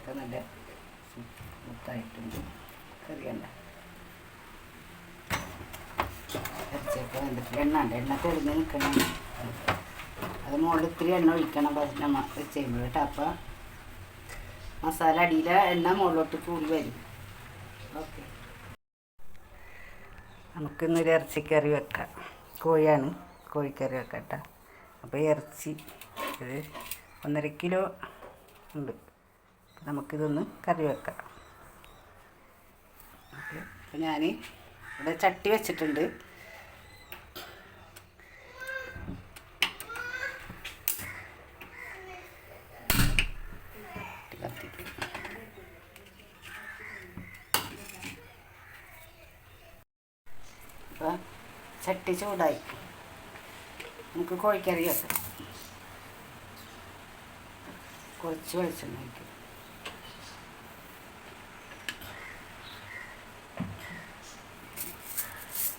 ഇറച്ചിയൊക്കെ നല്ല മുത്തായിട്ടുണ്ട് കറിയണ്ട. ഇറച്ചിയൊക്കെ വെന്തിട്ട് എണ്ണ ഉണ്ട് എണ്ണ തെളിഞ്ഞ് നിൽക്കണം. അത് മുകളിൽ ഇത്തിരി എണ്ണ ഒഴിക്കണം. നമ്മ ചെയ്യുമ്പോൾ കേട്ടോ. അപ്പം മസാല അടിയിലെ എണ്ണ മുകളിലോട്ട് കൂടി വരും. ഓക്കെ. നമുക്കിന്നൊരു ഇറച്ചിക്കറി വെക്കാം. കോഴിയാണ് കോഴിക്കറി വെക്കാം അപ്പോൾ ഇറച്ചി ഇത് ഒന്നര കിലോ ഉണ്ട്. നമുക്കിതൊന്ന് കറി വെക്കാം. അപ്പോൾ ഞാൻ ഇവിടെ ചട്ടി വെച്ചിട്ടുണ്ട്. അപ്പോൾ ചട്ടി ചൂടായി. നമുക്ക് കോഴിക്കറി വെക്കാം. കുറച്ച് വെളിച്ചെണ്ണ ഒഴിക്കും.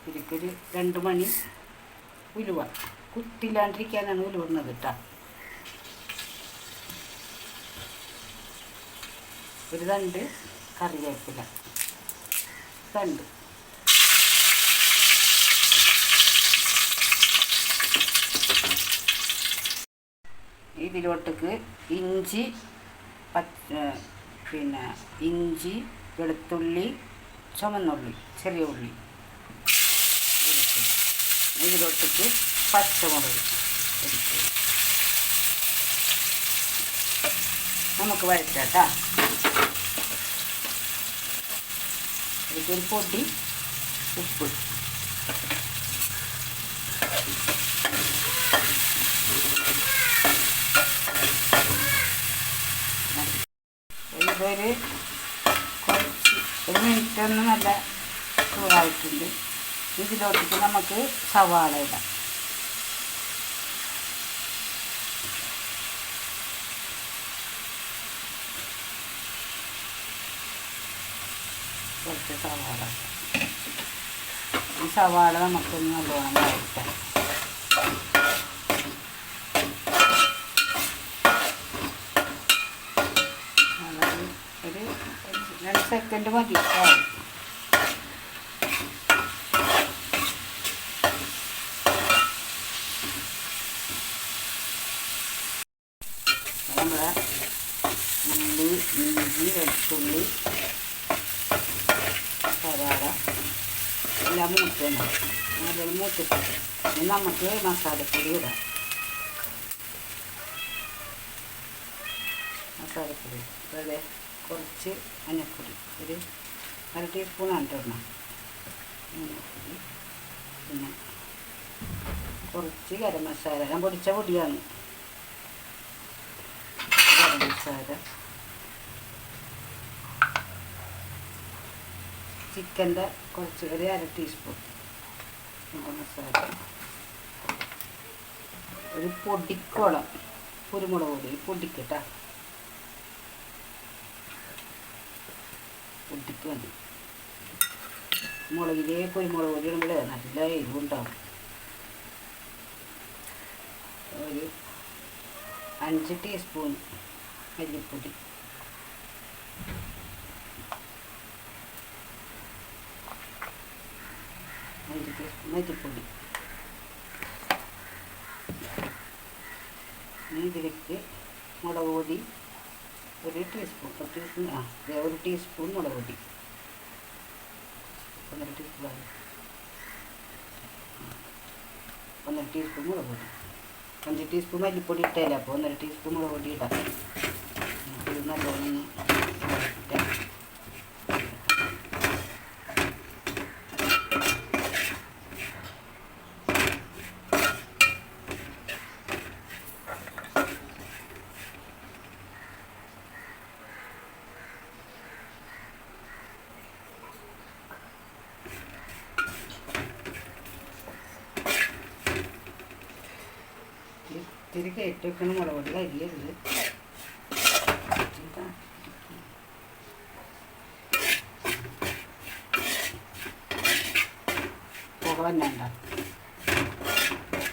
ഇതിലേക്കൊരു രണ്ട് മണി ഉലുവ. കുത്തില്ലാണ്ടിരിക്കാനാണ് ഉലുവുന്നത് കേട്ടോ. ഒരു തണ്ട് കറിവേപ്പില. തണ്ട്. ഇതിലോട്ടേക്ക് ഇഞ്ചി പിന്നെ ഇഞ്ചി വെളുത്തുള്ളി ചുമന്നുള്ളി ചെറിയ ഉള്ളി. ഇതിലോട്ടേക്ക് പച്ചമുളക് നമുക്ക് വഴറ്റാട്ടാ ഇതിലേക്കൊരു പൊടി ഉപ്പ്. ഇതൊരു കുറച്ച് ഒരു മിനിറ്റ് നല്ല ചൂടായിട്ടുണ്ട്. ഇതിലോട്ടിട്ട് നമുക്ക് സവാള ഇടാം. കുറച്ച് സവാള. ഈ സവാള നമുക്കൊന്ന് നല്ലോണം അതായത് ഒരു രണ്ട് സെക്കൻഡ് മതി ആവും. നമ്മളെ ഉള്ളി ഇഞ്ചി വെളുത്തുള്ളി സവാള എല്ലാം മൂത്തണം അങ്ങനെ മൂത്തിട്ട് ഇനി നമുക്ക് മസാലപ്പൊടി ഇടാം. മസാലപ്പൊടി അതെ കുറച്ച് മഞ്ഞപ്പൊടി ഒരു അര ടീസ്പൂണാണ് ഇടണം. മഞ്ഞപ്പൊടി പിന്നെ കുറച്ച് ഗരം മസാല. ഞാൻ പൊടിച്ച പൊടിയാണ്. ഗരം മസാല. ചിക്കന്റെ കുറച്ച് ഒരു അര ടീസ്പൂൺ മസാല. ഒരു പൊടിക്കോളം കുരുമുളക് പൊടി പൊടിക്കട്ടാ. പൊടിക്ക് മതി മുളകിലേ കുരുമുളക് പൊടി ഇടുമ്പോൾ നല്ല എരിവുണ്ടാവും. ഒരു അഞ്ച് ടീസ്പൂൺ മല്ലിപ്പൊടി. അഞ്ച് മൈദപ്പൊടി. ഇതിലേക്ക് മുളക് പൊടി ഒരു ടീസ്പൂൺ ഒരു ടീസ്പൂൺ ആ ഒരു ടീസ്പൂൺ മുളക് പൊടി. ഒന്നര ടീസ്പൂൺ ആയി. ഒന്നര ടീസ്പൂൺ മുളക് പൊടി. അഞ്ച് ടീസ്പൂൺ മല്ലിപ്പൊടി ഇട്ടേല അപ്പോൾ ഒന്നര ടീസ്പൂൺ മുളക് പൊടി ഇടാം. നല്ലോണം ഒന്ന് വഴറ്റാം. ഇത്തിരി കയറ്റി വെക്കണം മുളക് പൊടി കരിയരുത് പുക തന്നെ ഉണ്ടാവും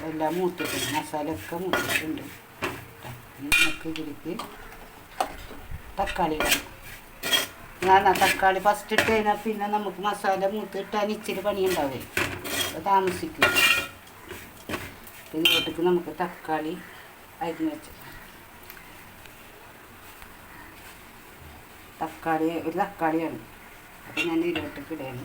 എല്ലാം മൂത്തിട്ടുണ്ട്. മസാല ഒക്കെ മൂത്തിട്ടുണ്ട് നമുക്ക് ഇതിലേക്ക് തക്കാളി ഞാൻ തക്കാളി ഫസ്റ്റ് ഇട്ട് കഴിഞ്ഞാൽ പിന്നെ നമുക്ക് മസാല മൂത്ത് ഇട്ടാൻ ഇച്ചിരി പണിയുണ്ടാവേ. താമസിക്കും. ഇതിലോട്ടേക്ക് നമുക്ക് തക്കാളി അരിഞ്ഞ് വെച്ച് തക്കാളി ഒരു തക്കാളിയാണ് അപ്പം ഞാൻ ഇതിലോട്ടേക്ക് ഇടുകയാണ്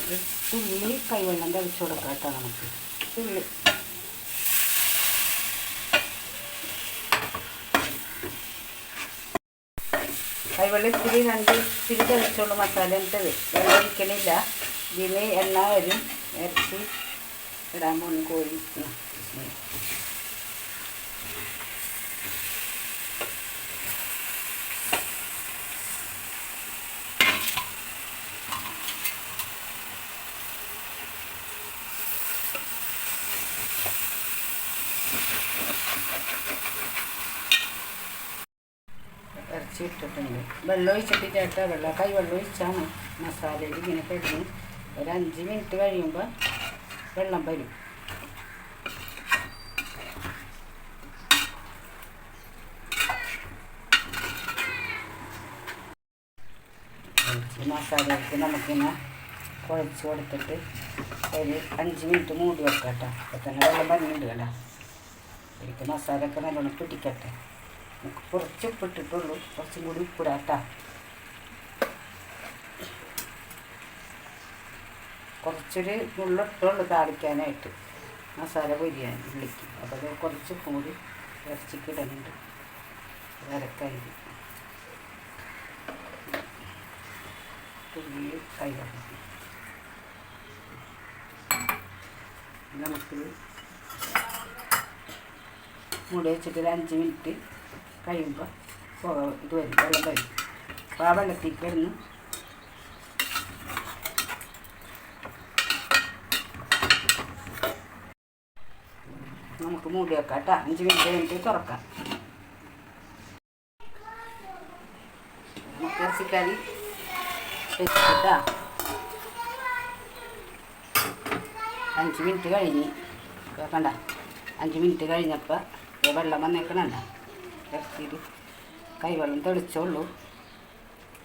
ഒരു തുള്ളി കൈവെള്ളം തളിച്ചു കൊടുക്കാം കേട്ടോ നമുക്ക്. തുള്ളി കൈവെള്ളം ഇത്തിരി രണ്ട് ഇത്തിരി തളിച്ചോളൂ മസാല ഇട്ടത് വെള്ളം ഒഴിക്കണില്ല. ഇതിന് എണ്ണ വരും. ഇറച്ചി ഇടാൻ പോകുന്നു കോഴി. ഇട്ടിട്ടുണ്ട്. വെള്ളം ഒഴിച്ചിട്ട് ചേട്ടാ വെള്ളം കൈ വെള്ളം ഒഴിച്ചാണ് മസാലയിൽ ഇങ്ങനെ കഴിഞ്ഞ് ഒരു അഞ്ച് മിനിറ്റ് കഴിയുമ്പോൾ വെള്ളം വരും. മസാലയ്ക്ക് നമുക്കിങ്ങനെ കുഴച്ച് കൊടുത്തിട്ട് ഒരു അഞ്ച് മിനിറ്റ് മൂടി വെക്കാം കേട്ടോ അപ്പോൾ തന്നെ വെള്ളം കേട്ടോ. എനിക്ക് മസാലയൊക്കെ നല്ലോണം പിടിക്കട്ടെ. നമുക്ക് കുറച്ച് ഉപ്പിട്ടിട്ടുള്ളൂ കുറച്ചും കൂടി ഉപ്പിടാട്ടാ. കുറച്ചൊരു മുള്ളിട്ടുള്ളൂ താളിക്കാനായിട്ട്. മസാല പൊരിയാൻ ഉള്ളിക്ക്. അപ്പോൾ അത് കുറച്ച് കൂടി ഇറച്ചിക്ക് ഇടുന്നുണ്ട് അരക്കായി നമുക്ക് മുടി വെച്ചിട്ട് ഒരു അഞ്ച് മിനിറ്റ് കഴിയുമ്പോൾ പുക ഇത് വരും വെള്ളം വരും. അപ്പോൾ ആ വെള്ളത്തിൽ കിടന്ന് നമുക്ക് മൂടി വെക്കാം കേട്ടോ അഞ്ച് മിനിറ്റ് കഴിഞ്ഞിട്ട് തുറക്കാം. നമുക്ക് ഇറച്ചിക്കറി വെച്ചിട്ടാ. അഞ്ച് മിനിറ്റ് കഴിഞ്ഞ്. കേൾക്കണ്ട അഞ്ച് മിനിറ്റ് കഴിഞ്ഞപ്പോൾ വെള്ളം വന്നേക്കണണ്ട? ഇറച്ചിയിൽ കൈവെള്ളം തെളിച്ചുള്ളൂ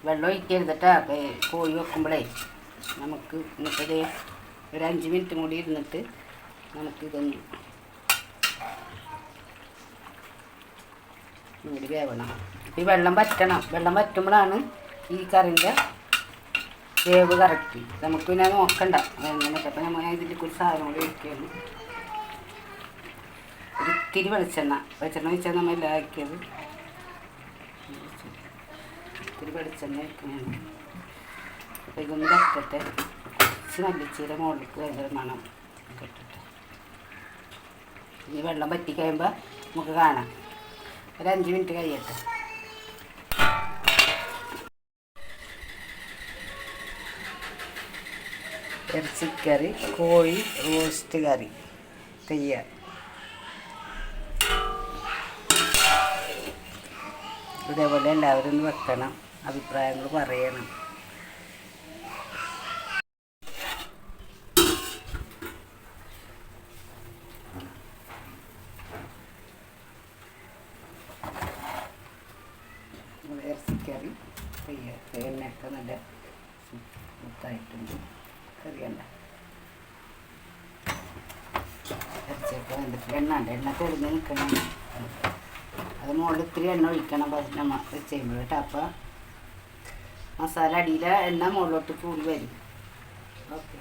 വെള്ളം ഒഴിക്കരുതട്ടാ കോഴി വെക്കുമ്പോഴേ നമുക്ക് എന്നിട്ടത് ഒരു അഞ്ച് മിനിറ്റും കൂടി ഇരുന്നിട്ട് നമുക്കിതൊന്ന് ഇങ്ങോട്ട് വേവണം. ഈ വെള്ളം വറ്റണം. വെള്ളം വറ്റുമ്പോഴാണ് ഈ കറിന്റെ വേവ് കറക്റ്റ്. നമുക്ക് പിന്നെ നോക്കണ്ട. എങ്ങനെ അപ്പം നമ്മൾ ഇതിൽ ഒരു സാധനം കൂടി ഒഴിക്കുകയാണ് ഇത്തിരി വെളിച്ചെണ്ണ. വെളിച്ചെണ്ണ വെച്ചാൽ നമ്മൾ എല്ലാം ആക്കിയത്. ഇത്തിരി വെളിച്ചെണ്ണ ഒഴിക്കുന്നതാണ് അപ്പോൾ ഇതൊന്ന് വറ്റട്ടെ. കുറച്ച് മല്ലിച്ചീര മുകളിലേക്ക് ഭയങ്കര മണം ഇട്ടിട്ട്. ഇനി വെള്ളം പറ്റി കഴിയുമ്പോൾ നമുക്ക് കാണാം. ഒരു അഞ്ച് മിനിറ്റ് കഴിയട്ടെ. ഇറച്ചിക്കറി കോഴി റോസ്റ്റ് കറി. തയ്യാർ. ഇതേപോലെ എല്ലാവരും ഒന്ന് വെക്കണം. അഭിപ്രായങ്ങൾ പറയണം. ഇറച്ചിക്കറി എണ്ണയൊക്കെ നല്ല മുത്തായിട്ടുണ്ട് കറിയണ്ട. ഇറച്ചിയൊക്കെ എണ്ണ എണ്ണ തെളിഞ്ഞ് നിൽക്കണം. അത് മുകളിൽ ഇത്തിരി എണ്ണ ഒഴിക്കണം ഭക്ഷണം ചെയ്യുമ്പോൾ കേട്ടോ. അപ്പം മസാല അടിയിലെ എണ്ണ മുകളിലോട്ട് കൂടി വരും. ഓക്കെ.